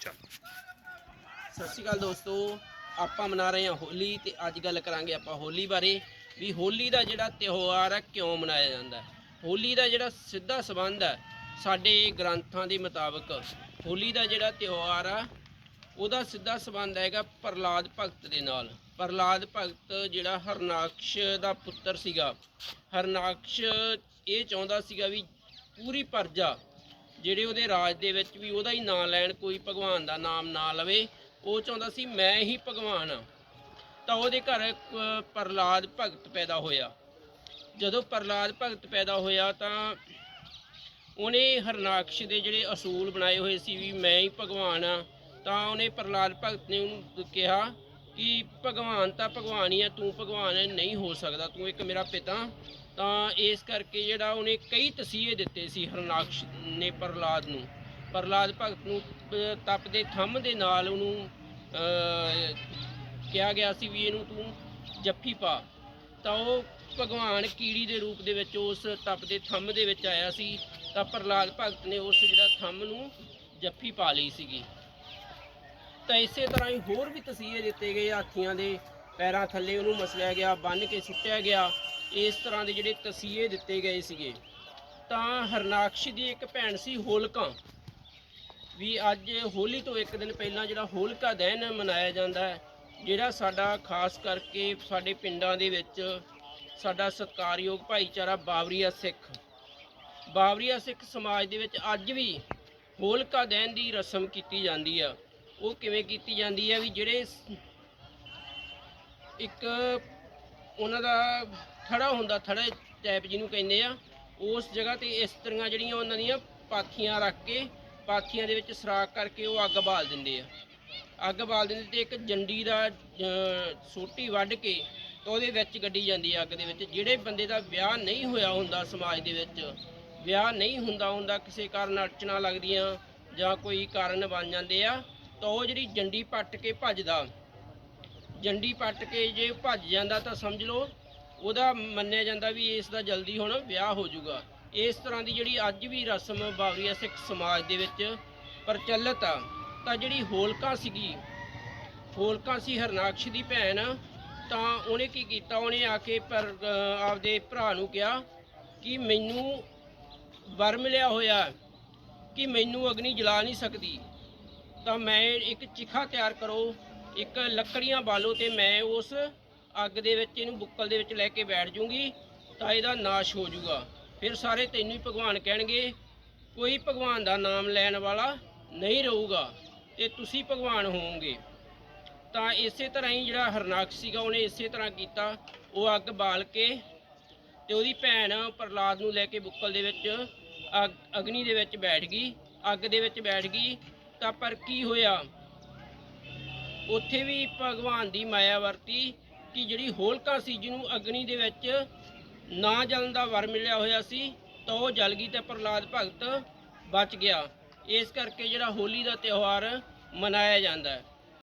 ਚੱਲ। ਸਤਿ ਸ਼੍ਰੀ ਅਕਾਲ ਦੋਸਤੋ, ਆਪਾਂ ਮਨਾ ਰਹੇ ਹਾਂ ਹੋਲੀ ਤੇ ਅੱਜ ਗੱਲ ਕਰਾਂਗੇ ਆਪਾਂ ਹੋਲੀ ਬਾਰੇ ਵੀ ਹੋਲੀ ਦਾ ਜਿਹੜਾ ਤਿਉਹਾਰ ਹੈ ਕਿਉਂ ਮਨਾਇਆ ਜਾਂਦਾ ਹੈ? ਹੋਲੀ ਦਾ ਜਿਹੜਾ ਸਿੱਧਾ ਸਬੰਧ ਹੈ, ਸਾਡੇ ਗ੍ਰੰਥਾਂ ਦੇ ਮੁਤਾਬਕ ਹੋਲੀ ਦਾ ਜਿਹੜਾ ਤਿਉਹਾਰ ਆ, ਉਹਦਾ ਸਿੱਧਾ ਸਬੰਧ ਹੈਗਾ ਪ੍ਰਲਾਦ ਭਗਤ ਦੇ ਨਾਲ। ਪ੍ਰਲਾਦ ਭਗਤ ਜਿਹੜਾ ਹਰਨਾਕਸ਼ ਦਾ ਪੁੱਤਰ ਸੀਗਾ, ਹਰਨਾਕਸ਼ ਇਹ ਚਾਹੁੰਦਾ ਸੀਗਾ ਵੀ ਪੂਰੀ ਪਰਜਾ ਜਿਹੜੇ ਉਹਦੇ ਰਾਜ ਦੇ ਵਿੱਚ ਵੀ ਉਹਦਾ ਹੀ ਨਾਂ ਲੈਣ ਕੋਈ ਭਗਵਾਨ ਦਾ ਨਾਮ ਨਾ ਲਵੇ, ਉਹ ਚਾਹੁੰਦਾ ਸੀ ਮੈਂ ਹੀ ਭਗਵਾਨ ਆ ਤਾਂ ਉਹਦੇ ਘਰ ਇੱਕ ਪ੍ਰਲਾਦ ਭਗਤ ਪੈਦਾ ਹੋਇਆ। ਜਦੋਂ ਪ੍ਰਲਾਦ ਭਗਤ ਪੈਦਾ ਹੋਇਆ ਤਾਂ ਉਹਨੇ ਹਰਨਾਕਸ਼ ਦੇ ਜਿਹੜੇ ਅਸੂਲ ਬਣਾਏ ਹੋਏ ਸੀ ਵੀ ਮੈਂ ਹੀ ਭਗਵਾਨ ਆ ਤਾਂ ਉਹਨੇ ਪ੍ਰਲਾਦ ਭਗਤ ਨੇ ਉਹਨੂੰ ਕਿਹਾ ਕਿ ਭਗਵਾਨ ਤਾਂ ਭਗਵਾਨ ਹੀ ਆ, ਤੂੰ ਭਗਵਾਨ ਨਹੀਂ ਹੋ ਸਕਦਾ, ਤੂੰ ਇੱਕ ਮੇਰਾ ਪਿਤਾ। ਤਾਂ ਇਸ ਕਰਕੇ ਜਿਹੜਾ ਉਹਨੇ ਕਈ ਤਸੀਹੇ ਦਿੱਤੇ ਸੀ ਹਰਨਾਕਸ਼ ਨੇ ਪ੍ਰਲਾਦ ਨੂੰ। ਪ੍ਰਲਾਦ ਭਗਤ ਨੂੰ ਅਹ, ਤਪ ਦੇ ਥੰਮ ਦੇ ਨਾਲ ਉਹਨੂੰ ਕਿਹਾ ਗਿਆ ਸੀ ਵੀ ਇਹਨੂੰ ਤੂੰ ਜੱਫੀ ਪਾ। ਤਾਂ ਉਹ ਭਗਵਾਨ ਕੀੜੀ ਦੇ ਰੂਪ ਦੇ ਵਿੱਚ ਉਸ ਤਪ ਦੇ ਥੰਮ ਦੇ ਵਿੱਚ ਆਇਆ ਸੀ। ਤਾਂ ਪ੍ਰਲਾਦ ਭਗਤ ਨੇ ਉਸ ਜਿਹੜਾ ਥੰਮ ਨੂੰ ਜੱਫੀ ਪਾ ਲਈ ਸੀਗੀ। ਤਾਂ ਇਸੇ ਤਰ੍ਹਾਂ ਹੀ ਹੋਰ ਵੀ ਤਸੀਹੇ ਦਿੱਤੇ ਗਏ ਹਾਥੀਆਂ ਦੇ ਪੈਰਾਂ ਥੱਲੇ। ਉਹਨੂੰ ਮਸਲਿਆ ਗਿਆ ਬੰਨ ਕੇ ਸੁੱਟਿਆ ਗਿਆ। ਇਸ ਤਰ੍ਹਾਂ ਦੇ ਜਿਹੜੇ ਤਸੀਹੇ ਦਿੱਤੇ ਗਏ ਸੀਗੇ, ਤਾਂ ਹਰਨਾਕਸ਼ ਦੀ ਇੱਕ ਭੈਣ ਸੀ ਹੋਲਕਾ। ਵੀ ਅੱਜ ਹੋਲੀ ਤੋਂ ਇੱਕ ਦਿਨ ਪਹਿਲਾਂ ਜਿਹੜਾ ਹੋਲਕਾ ਦਹਨ ਮਨਾਇਆ ਜਾਂਦਾ ਹੈ, ਜਿਹੜਾ ਸਾਡਾ ਖਾਸ ਕਰਕੇ ਸਾਡੇ ਪਿੰਡਾਂ ਦੇ ਵਿੱਚ ਸਾਡਾ ਸਤਿਕਾਰਯੋਗ ਭਾਈਚਾਰਾ ਬਾਵਰੀਆ ਸਿੱਖ। ਬਾਵਰੀਆ ਸਿੱਖ ਸਮਾਜ ਦੇ ਵਿੱਚ ਅੱਜ ਵੀ ਹੋਲਕਾ ਦਹਨ ਦੀ ਰਸਮ ਕੀਤੀ ਜਾਂਦੀ ਆ। ਉਹ ਕਿਵੇਂ ਕੀਤੀ ਜਾਂਦੀ ਹੈ ਵੀ ਜਿਹੜੇ ਇੱਕ ਉਹਨਾਂ ਦਾ ਥੜਾ ਹੁੰਦਾ, ਥੜੇ ਟੈਪ ਜਿਹਨੂੰ ਕਹਿੰਦੇ ਆ, ਉਸ ਜਗ੍ਹਾ ਤੇ ਇਸ ਤਰ੍ਹਾਂ ਜਿਹੜੀਆਂ ਉਹਨਾਂ ਦੀਆਂ ਪਾਥੀਆਂ ਰੱਖ ਕੇ, ਪਾਥੀਆਂ ਦੇ ਵਿੱਚ ਸਰਾਖ ਕਰਕੇ ਉਹ ਅੱਗ ਬਾਲ ਦਿੰਦੇ ਆ। ਅੱਗ ਬਾਲ ਦਿੰਦੇ ਤੇ ਇੱਕ ਜੰਡੀ ਦਾ ਸੋਟੀ ਵੱਢ ਕੇ ਤੇ ਉਹਦੇ ਵਿੱਚ ਗੱਡੀ ਜਾਂਦੀ ਆ ਅੱਗ ਦੇ ਵਿੱਚ। ਜਿਹੜੇ ਬੰਦੇ ਦਾ ਵਿਆਹ ਨਹੀਂ ਹੋਇਆ ਹੁੰਦਾ ਸਮਾਜ ਦੇ ਵਿੱਚ, ਵਿਆਹ ਨਹੀਂ ਹੁੰਦਾ ਹੁੰਦਾ, ਕਿਸੇ ਕਾਰਨ ਅੜਚਣਾ ਲੱਗਦੀਆਂ ਜਾਂ ਕੋਈ ਕਾਰਨ ਬਣ ਜਾਂਦੇ ਆ, ਤਾਂ ਉਹ ਜਿਹੜੀ ਜੰਡੀ ਪੱਟ ਕੇ ਭੱਜਦਾ। ਜੰਡੀ ਪੱਟ ਕੇ ਜੇ ਭੱਜ ਜਾਂਦਾ ਤਾਂ ਸਮਝ ਲਓ ਉਹਦਾ ਮੰਨਿਆ ਜਾਂਦਾ ਵੀ ਇਸ ਦਾ ਜਲਦੀ ਹੁਣ ਵਿਆਹ ਹੋ ਜਾਊਗਾ। ਇਸ ਤਰ੍ਹਾਂ ਦੀ ਜਿਹੜੀ ਅੱਜ ਵੀ ਰਸਮ ਬਾਵਰੀਆ ਸਿੱਖ ਸਮਾਜ ਦੇ ਵਿੱਚ ਪ੍ਰਚਲਿਤ ਆ, ਤਾਂ ਜਿਹੜੀ ਹੋਲਕਾ ਸੀਗੀ, ਹੋਲਕਾ ਸੀ ਹਰਨਾਕਸ਼ ਦੀ ਭੈਣ, ਤਾਂ ਉਹਨੇ ਕੀ ਕੀਤਾ? ਉਹਨੇ ਆ ਕੇ ਪਰ ਆਪਦੇ ਭਰਾ ਨੂੰ ਕਿਹਾ ਕਿ ਮੈਨੂੰ ਵਰ ਮਿਲਿਆ ਹੋਇਆ, ਕਿ ਮੈਨੂੰ ਅਗਨੀ ਜਲਾ ਨਹੀਂ ਸਕਦੀ। ਤਾਂ ਮੈਂ ਇੱਕ ਚਿਖਾ ਤਿਆਰ ਕਰੋ, ਇੱਕ ਲੱਕੜੀਆਂ ਬਾਲੋ ਤੇ ਮੈਂ ਉਸ ਅੱਗ ਦੇ ਵਿੱਚ ਇਹਨੂੰ ਬੁੱਕਲ ਦੇ ਵਿੱਚ ਲੈ ਕੇ ਬੈਠ ਜੂੰਗੀ ਤਾਂ ਇਹਦਾ ਨਾਸ਼ ਹੋ ਜਾਊਗਾ ਫਿਰ ਸਾਰੇ ਤੈਨੂੰ ਹੀ ਭਗਵਾਨ ਕਹਿਣਗੇ, ਕੋਈ ਭਗਵਾਨ ਦਾ ਨਾਮ ਲੈਣ ਵਾਲਾ ਨਹੀਂ ਰਹੂਗਾ, ਤੇ ਤੁਸੀਂ ਭਗਵਾਨ ਹੋਵੋਗੇ। ਤਾਂ ਇਸੇ ਤਰ੍ਹਾਂ ਹੀ ਜਿਹੜਾ ਹਰਨਾਕਸ਼ ਸੀਗਾ, ਉਹਨੇ ਇਸੇ ਤਰ੍ਹਾਂ ਕੀਤਾ। ਉਹ ਅੱਗ ਬਾਲ ਕੇ ਤੇ ਉਹਦੀ ਭੈਣ ਪ੍ਰਲਾਦ ਨੂੰ ਲੈ ਕੇ ਬੁੱਕਲ ਦੇ ਵਿੱਚ ਅੱਗ- ਅਗਨੀ ਦੇ ਵਿੱਚ ਬੈਠ ਗਈ। ਅੱਗ ਦੇ ਵਿੱਚ ਬੈਠ ਗਈ। ਤਾਂ ਪਰ ਕੀ ਹੋਇਆ? ਉੱਥੇ ਵੀ ਭਗਵਾਨ ਦੀ ਮਾਇਆ ਵਰਤੀ। ਕਿ ਜਿਹੜੀ ਹੋਲਕਾ ਸੀ, ਜਿਹਨੂੰ ਅਗਨੀ ਦੇ ਵਿੱਚ ਨਾ ਜਲਣ ਦਾ ਵਰ ਮਿਲਿਆ ਹੋਇਆ ਸੀ, ਤਾਂ ਉਹ ਜਲ ਗਈ ਤੇ ਪ੍ਰਲਾਦ ਭਗਤ ਬਚ ਗਿਆ। ਇਸ ਕਰਕੇ ਜਿਹੜਾ ਹੋਲੀ ਦਾ ਤਿਉਹਾਰ ਮਨਾਇਆ ਜਾਂਦਾ ਹੈ।